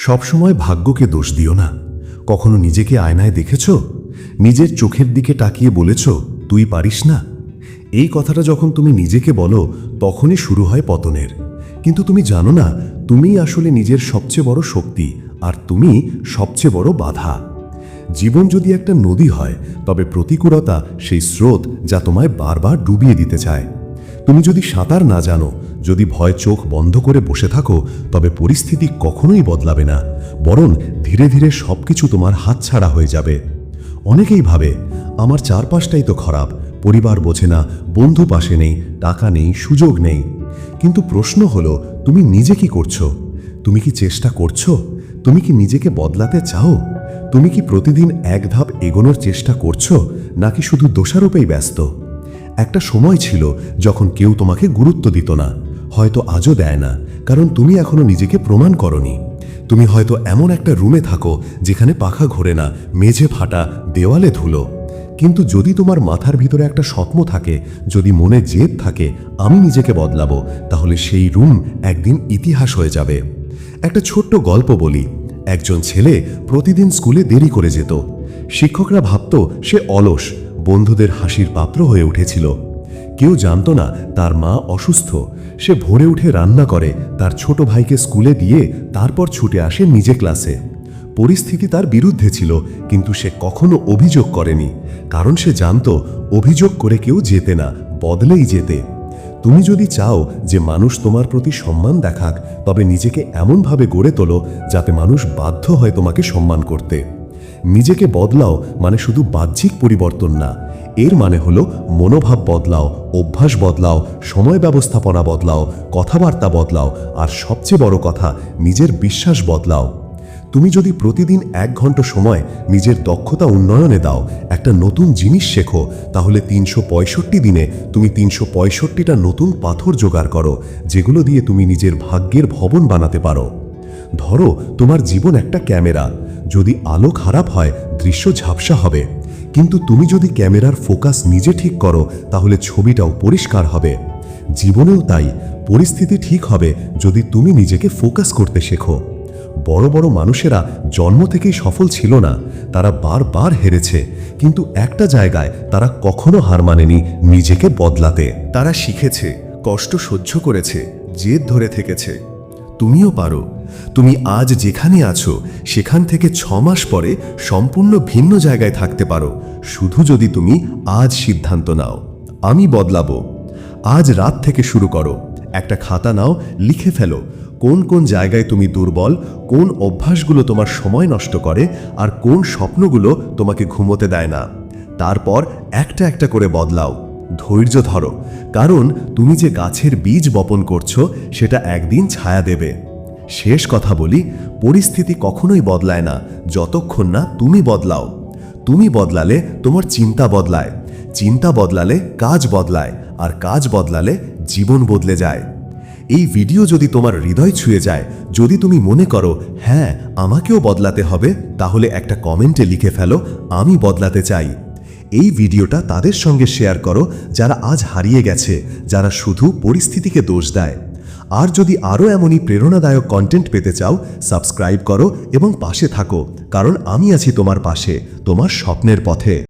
সবসময় ভাগ্যকে দোষ দিও না। কখনো নিজেকে আয়নায় দেখেছ? নিজের চোখের দিকে তাকিয়ে বলেছ, তুই পারিস না? এই কথাটা যখন তুমি নিজেকে বলো, তখনই শুরু হয় পতনের। কিন্তু তুমি জানো না, তুমিই আসলে নিজের সবচেয়ে বড় শক্তি, আর তুমি সবচেয়ে বড় বাধা। জীবন যদি একটা নদী হয়, তবে প্রতিকূলতা সেই স্রোত যা তোমায় বারবার ডুবিয়ে দিতে চায়। তুমি যদি সাঁতার না জানো যদি ভয় চোখ বন্ধ করে বসে থাকো, তবে পরিস্থিতি কখনোই বদলাবে না, বরং ধীরে ধীরে সবকিছু তোমার হাতছাড়া হয়ে যাবে। অনেকেই ভাবে, আমার চারপাশটাই তো খারাপ, পরিবার বোঝে না, বন্ধু পাশে নেই, টাকা নেই, সুযোগ নেই। কিন্তু প্রশ্ন হলো, তুমি নিজে কি করছ? তুমি কি চেষ্টা করছ? তুমি কি নিজেকে বদলাতে চাও? তুমি কি প্রতিদিন এক ধাপ এগোনোর চেষ্টা করছ, নাকি শুধু দোষারোপেই ব্যস্ত? একটা সময় ছিল যখন কেউ তোমাকে গুরুত্ব দিত না। হয়তো আজও দেয় না, কারণ তুমি এখনও নিজেকে প্রমাণ করনি। তুমি হয়তো এমন একটা রুমে থাকো যেখানে পাখা ঘোরে না, মেঝে ফাটা, দেওয়ালে ধুলো। কিন্তু যদি তোমার মাথার ভিতরে একটা স্বপ্ন থাকে, যদি মনে জেদ থাকে, আমি নিজেকে বদলাবো, তাহলে সেই রুম একদিন ইতিহাস হয়ে যাবে। একটা ছোট্ট গল্প বলি। একজন ছেলে প্রতিদিন স্কুলে দেরি করে যেত। শিক্ষকরা ভাবত সে অলস, বন্ধুদের হাসির পাত্র হয়ে উঠেছিল। কেউ জানত না তার মা অসুস্থ। সে ভোরে উঠে রান্না করে তার ছোট ভাইকে স্কুলে দিয়ে তারপর ছুটে আসে নিজে ক্লাসে। পরিস্থিতি তার বিরুদ্ধে ছিল, কিন্তু সে কখনো অভিযোগ করেনি, কারণ সে জানতো অভিযোগ করে কেউ যেতে না, বদলেই যেতে। তুমি যদি চাও যে মানুষ তোমার প্রতি সম্মান দেখাক, তবে নিজেকে এমনভাবে গড়ে তোলো যাতে মানুষ বাধ্য হয় তোমাকে সম্মান করতে। নিজেকে বদলাও মানে শুধু বাহ্যিক পরিবর্তন না এর মানে হলো মনোভাব বদলাও, অভ্যাস বদলাও, সময় ব্যবস্থাপনা বদলাও, কথাবার্তা বদলাও, আর সবচেয়ে বড় কথা, নিজের বিশ্বাস বদলাও। তুমি যদি প্রতিদিন এক ঘণ্টা সময় নিজের দক্ষতা উন্নয়নে দাও, একটা নতুন জিনিস শেখো, তাহলে তিনশো পঁয়ষট্টি দিনে তুমি তিনশো পঁয়ষট্টিটা নতুন পাথর জোগাড় করো, যেগুলো দিয়ে তুমি নিজের ভাগ্যের ভবন বানাতে পারো। ধরো, তোমার জীবন একটা ক্যামেরা, যদি আলো খারাপ হয়, দৃশ্য ঝাপসা হবে। কিন্তু তুমি যদি ক্যামেরার ফোকাস নিজে ঠিক করো, তাহলে ছবিটাও পরিষ্কার হবে। জীবনেও তাই, পরিস্থিতি ঠিক হবে যদি তুমি নিজেকে ফোকাস করতে শেখো। বড় বড় মানুষেরা জন্ম থেকেই সফল ছিল না, তারা বারবার হেরেছে, কিন্তু একটা জায়গায় তারা কখনো হার মানেনি নিজেকে বদলাতে। তারা শিখেছে, কষ্ট সহ্য করেছে, জেদ ধরে থেকেছে। তুমিও পারো তুমি আজ যেখানে আছো, সেখান থেকে ছ মাস পরে সম্পূর্ণ ভিন্ন জায়গায় থাকতে পারো। শুধু যদি তুমি আজ সিদ্ধান্ত নাও, আমি বদলাবো। আজ রাত থেকে শুরু করো। একটা খাতা নাও, লিখে ফেলো। কোন কোন জায়গায় তুমি দুর্বল, কোন অভ্যাসগুলো তোমার সময় নষ্ট করে, আর কোন স্বপ্নগুলো তোমাকে ঘুমোতে দেয় না। তারপর একটা একটা করে বদলাও। ধৈর্য ধরো। কারণ তুমি যে গাছের বীজ বপন করছ, সেটা একদিন ছায়া দেবে। শেষ কথা বলি, পরিস্থিতি কখনোই বদলায় না, যতক্ষণ না তুমি বদলাও। তুমি বদলালে তোমার চিন্তা বদলায়। চিন্তা বদলালে কাজ বদলায়, আর কাজ বদলালে জীবন বদলে যায়। এই ভিডিও যদি তোমার হৃদয় ছুঁয়ে যায়, যদি তুমি মনে করো হ্যাঁ আমাকেও বদলাতে হবে তাহলে একটা কমেন্টে লিখে ফেলো, আমি বদলাতে চাই। এই ভিডিওটা তাদের সঙ্গে শেয়ার করো, যারা আজ হারিয়ে গেছে, যারা শুধু পরিস্থিতিকে দোষ দেয়। আর যদি আরও এমনই প্রেরণাদায়ক কন্টেন্ট পেতে চাও সাবস্ক্রাইব করো এবং পাশে থাকো, কারণ আমি আছি তোমার পাশে, তোমার স্বপ্নের পথে।